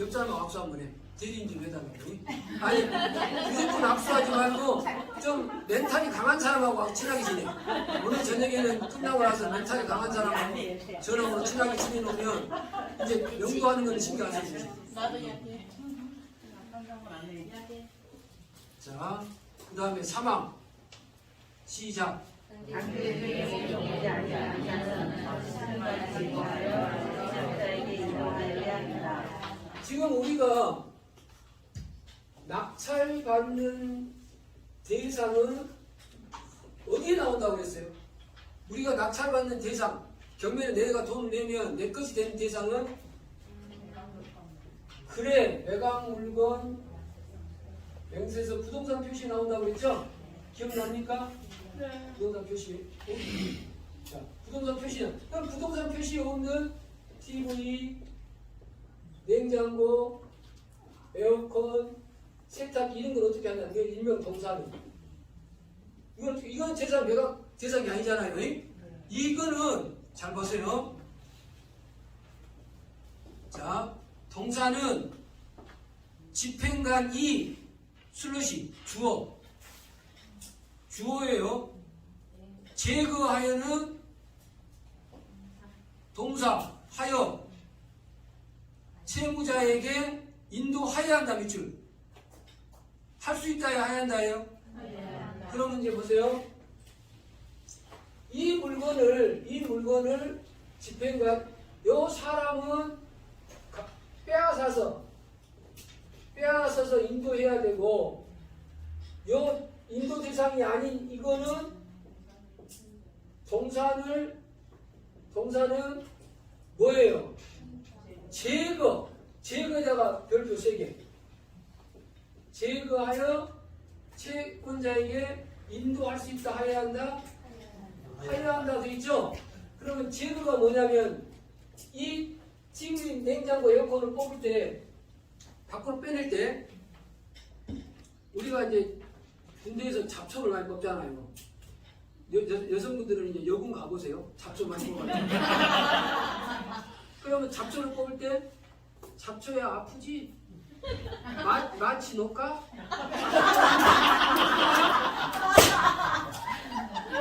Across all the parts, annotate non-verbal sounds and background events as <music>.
옆 사람 악수 한번 해. 대리인 좀 해달라고. 아니, 무조건 악수하지 말고 좀 멘탈이 강한 사람하고 친하게 지내. 오늘 저녁에는 끝나고 나서 멘탈이 강한 사람하고 저랑으로 친하게 지내놓으면 이제 연구하는 건 신경 안 써주지. 나도 약해. 자, 그 다음에 사망. 시작. 지금 우리가 낙찰받는 대상은 어디에 나온다고 했어요? 우리가 낙찰받는 대상, 경매에 내가 돈을 내면 내 것이 되는 대상은 그래, 매각 물건, 명세서 부동산 표시 나온다고 했죠? 기억납니까? 네. 부동산 표시. 자, 부동산 표시는 그럼 부동산 표시에 없는 TV, 냉장고, 에어컨, 세탁기 이런 걸 어떻게 하냐? 이게 일명 동사는. 이건 어떻게- 이건 재산 매각 대상이 아니잖아요. 이? 이거는 잘 보세요. 자, 동사는 집행관 이 슬러시 주어 주어예요. 제거하여는 동사 하여 채무자에게 인도하여야 한다 밑줄 할 수 있다야 해야 한다예요. 그러면 이제 보세요. 이 물건을 이 물건을 집행관 요 사람은 가- 빼앗아서 빼앗아서 인도해야 되고 요 인도 대상이 아닌 이거는 동산을 동사는 뭐예요? 제거 제거에다가 별표 3개 제거하여 채권자에게 인도할 수 있다 하여야 한다 하여야 한다 돼 있죠? 그러면 제거가 뭐냐면 이 지금 냉장고 에어컨을 뽑을 때 밖으로 빼낼 때 우리가 이제 군대에서 잡초를 많이 뽑잖아요. 여, 여, 여 성분들은 이제 여군 가보세요. 잡초 많이 뽑아요. <laughs> 그러면 잡초를 뽑을 때 잡초야 아프지? 마, 마치 놓을까?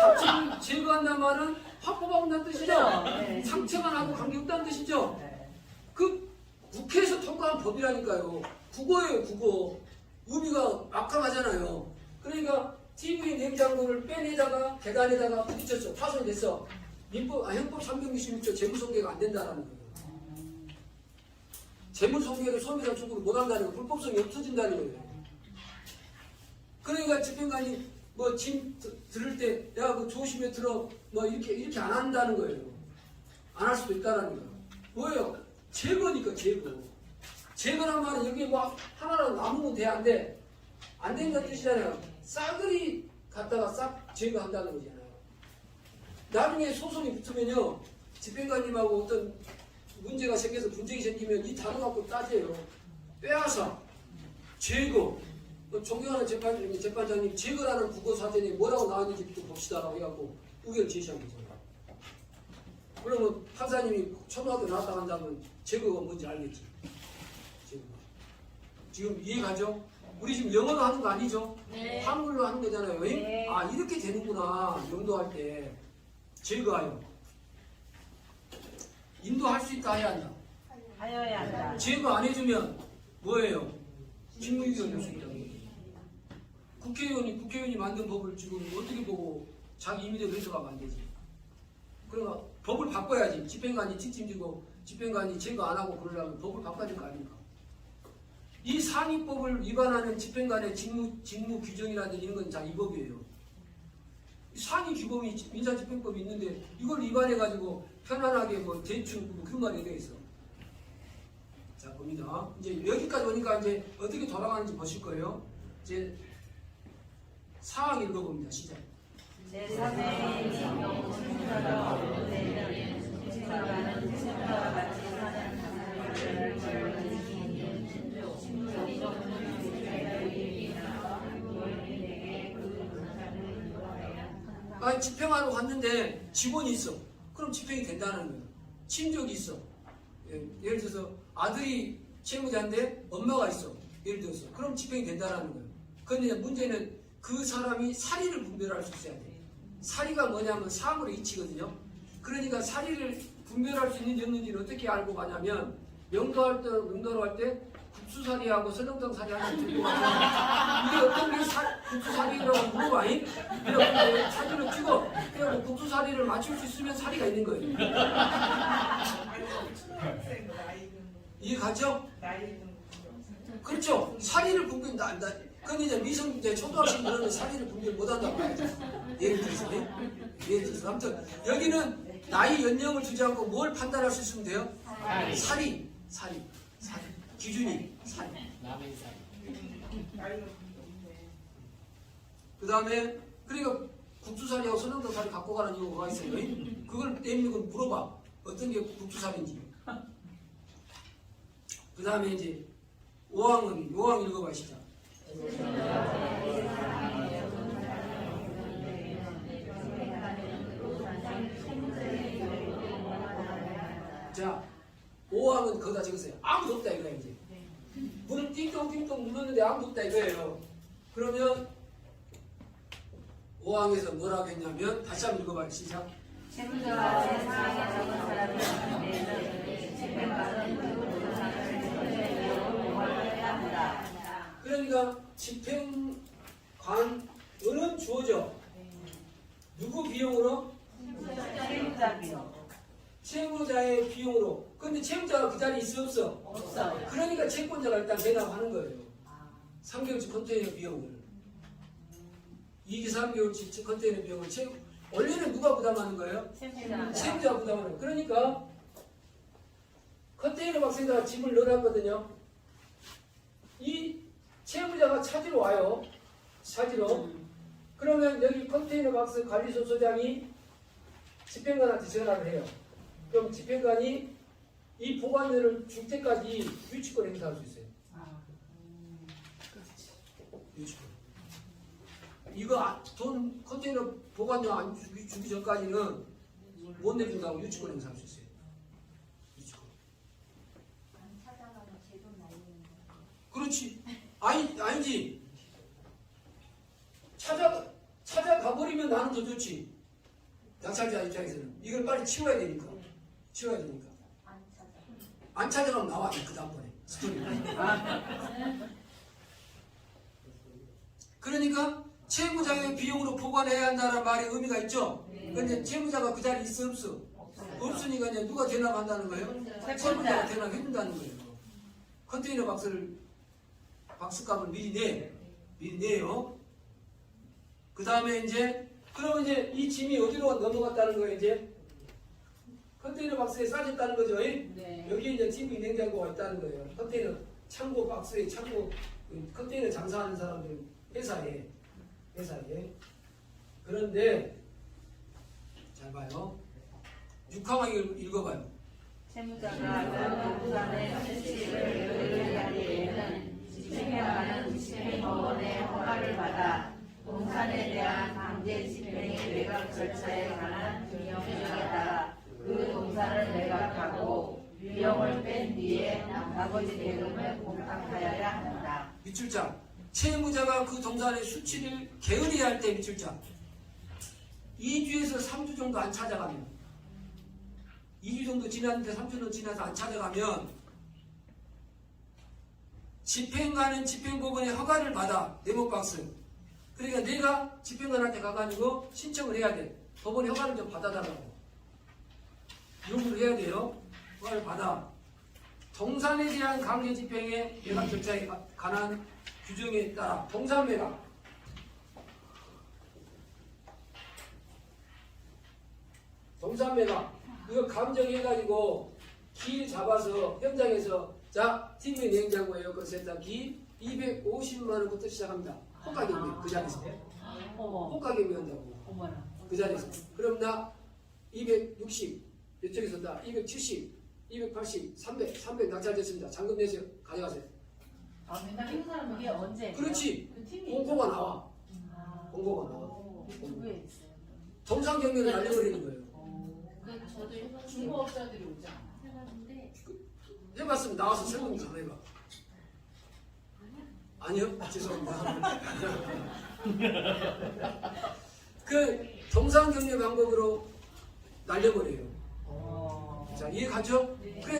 잡초를 제거한다는 말은 확 뽑아본다는 뜻이죠? 상처가 나고 관계 없다는 뜻이죠? 그 국회에서 통과한 법이라니까요. 국어예요, 국어. 의미가 막강하잖아요. 그러니까 TV 냉장고를 빼내다가 계단에다가 부딪혔어. 파손이 됐어. 민법, 아, 형법 366조 재무송계가 안 된다라는 거예요. 재무송계를 소비자 쪽으로 못 한다는 거, 불법성이 없어진다는 거예요. 그러니까 집행관이 뭐 짐 들을 때, 야, 그 조심해 들어. 뭐 이렇게, 이렇게 안 한다는 거예요. 안 할 수도 있다는 거예요. 뭐예요? 제거니까 제거. 제거란 말은 여기 뭐 하나라도 남으면 돼, 안 돼? 안 된다는 뜻이잖아요. 싸그리 갖다가 싹 제거한다는 거잖아요. 나중에 소송이 붙으면요. 집행관님하고 어떤 문제가 생겨서 분쟁이 생기면 이 단어 갖고 따져요. 빼앗아, 제거. 뭐 존경하는 재판장님, 재판장님, 제거라는 국어 사전에 뭐라고 나왔는지 좀 봅시다라고 해갖고 의견 제시한 거잖아요. 그러면 판사님이 초등학교 나왔다 한다면 제거가 뭔지 알겠지. 제거. 지금 이해가죠? 우리 지금 영어로 하는 거 아니죠? 네. 한글로 하는 거잖아요. 잉? 네. 아 이렇게 되는구나. 용도할 때 제거하여. 인도할 수 있다 해야 한다. 하여야 한다. 제거 안 해주면 뭐예요? 직무유기가 될수 있다. 국회의원이 국회의원이 만든 법을 지금 어떻게 보고 자기 임의대로 안 되지. 그러니까 법을 바꿔야지. 집행관이 뒷짐지고 집행관이 제거 안 하고 그러려면 법을 바꿔야 될 거 아닙니까? 이 상위법을 위반하는 집행관의 직무, 직무 규정이라든지 이런 건 다 이 법이에요. 상위 규범이 민사집행법이 있는데 이걸 위반해가지고 편안하게 뭐 대충 그 말이 되어 있어. 자 봅니다. 이제 여기까지 오니까 이제 어떻게 돌아가는지 보실 거예요. 이제 사항 읽어봅니다. 시작. 제3의 진경 승사가 없는 승사가는 승사와 같이 사는 사람을 벌리는 신조 아 집행하러 갔는데 직원이 있어. 그럼 집행이 된다는 거예요. 친족이 있어. 예, 예를 들어서 아들이 채무자인데 엄마가 있어. 예를 들어서. 그럼 집행이 된다라는 거예요. 그런데 문제는 그 사람이 사리를 분별할 수 있어야 돼. 사리가 뭐냐면 사물의 이치거든요. 그러니까 사리를 분별할 수 있는지 없는지를 어떻게 알고 가냐면 명도할 때, 명도로 할 때 국수사리하고 설렁탕 사리 하나 들고 이게 어떤 게 사, 국수사리라고 물어봐잉? 그래서 사진을 찍어. 그래서 국수사리를 맞출 수 있으면 사리가 있는 거예요. 초등학생 이해 가죠? 그렇죠. 사리를 분별, 나, 나, 근데 이제 미성, 이제 초등학생들은 사리를 분별 못한다고 봐야죠. 예를 들어서. 예? 예를 들어서. 아무튼, 여기는 나이 연령을 주지 않고 뭘 판단할 수 있으면 돼요? 사리. 사리. 사리. 기준이 사이. 나이는 없네. 그 다음에, 그러니까 국수사리하고 선영도사리 갖고 가는 이유가 있어요. 예? 그걸 떼면 물어봐. 어떤 게 국수사리인지. 그 다음에 이제, 5항은, 5항 읽어봐, 시작. 다시 한번 읽어봐요. 시작. 재물과 세상에 적은 사람은 그러니까 집행관은 주어져 누구 비용으로? 채무자 비용. 채무자의 비용으로. 근데 채무자가 그 자리에 있어 없어? 없어 그러니까 채권자가 일단 대납하는 거예요. 3개월치 컨테이너 비용을. 2, 3개월치 컨테이너 비용을 채무 원래는 누가 부담하는 거예요? 채무자 채무자가 부담하는 거예요. 그러니까 컨테이너 박스에다가 짐을 넣어놨거든요. 이 채무자가 찾으러 와요. 찾으러. 그러면 여기 컨테이너 박스 관리소 소장이 집행관한테 전화를 해요. 그럼 집행관이 이 보관료를 줄 때까지 유치권 행사할 수 있어요. 유치권. 이거 아- 돈 컨테이너 보관료 안 주기, 주기 전까지는 못 내준다고 유치권 행사할 수 있어요. 유치권. 그렇지. 아니 아니지. 찾아 찾아가 버리면 나는 더 좋지. 낙찰자 입장에서는 이걸 빨리 치워야 되니까. 치워야 되니까. 안 찾아가면 나와 그 다음번에 스토리. 그러니까 채무자의 비용으로 보관해야 한다는 말의 의미가 있죠. 근데 채무자가 그 자리에 있어 없어? 없으니까 이제 누가 대납한다는 거예요? 채무자가 대납해준다는 거예요. 컨테이너 박스를 박스값을 미리 내 미리 내요. 그 다음에 이제 그러면 이제 이 짐이 어디로 넘어갔다는 거예요 이제 컨테이너 박스에 싸졌다는 거죠. 이? 네. 여기 이제 짐이 냉장고가 있다는 거예요. 컨테이너 창고 박스에 창고 그 컨테이너 장사하는 사람들 회사에 회사에 그런데 잘 봐요. 6항 읽어봐요. 채무자가 그 부산의 실시를 요일할 때에는 집행관은 집행법원의 허가를 받아 동산에 대한 강제 집행의 매각 절차에 관한 규정에 따라 그 동산을 매각하고 비용을 뺀 뒤에 나머지 대금을 공탁하여야 한다. 밑줄자 채무자가 그 동산의 수치를 게을리할 할때 밑줄자 2주에서 3주 정도 안 찾아가면 2주 정도 지났는데 3주는 지나서 안 찾아가면 집행관은 집행법원의 허가를 받아 네모박스. 그러니까 내가 집행관한테 가가지고 신청을 해야 돼. 법원의 허가를 좀 받아달라고. 요구를 해야 돼요. 허가를 받아. 동산에 대한 강제 집행의 매각 절차에 가- 관한 규정에 따라 동산 매각 동산 매각 이거 감정해가지고 길 잡아서 현장에서 자 TV 냉장고 에어컨 세탁기 250만 원부터 시작합니다. 호가격이 그 자리에서. 호가격이 한다고. 어머나. 그 자리에서. 그럼 나 260 이쪽에서 나 270 280 300 300 낙찰됐습니다. 잔금 내세요. 가져가세요. 아 맨날 뛰는 사람 그게 언제? 그렇지. 그, 그 팀이 공고가 나와. 아, 공고가 나와. 누구에 그 있어요? 정상 경력을 네. 날려버리는 거예요. 어. 네, 그 저도 중고업자들이 오지 않아. 해봤는데 네, 해봤으면 나와서 설명 좀 해봐. 아니요, 죄송합니다. <laughs> 그 정상 경력 방법으로 날려버려요. 어. 자 이해 가죠? 그래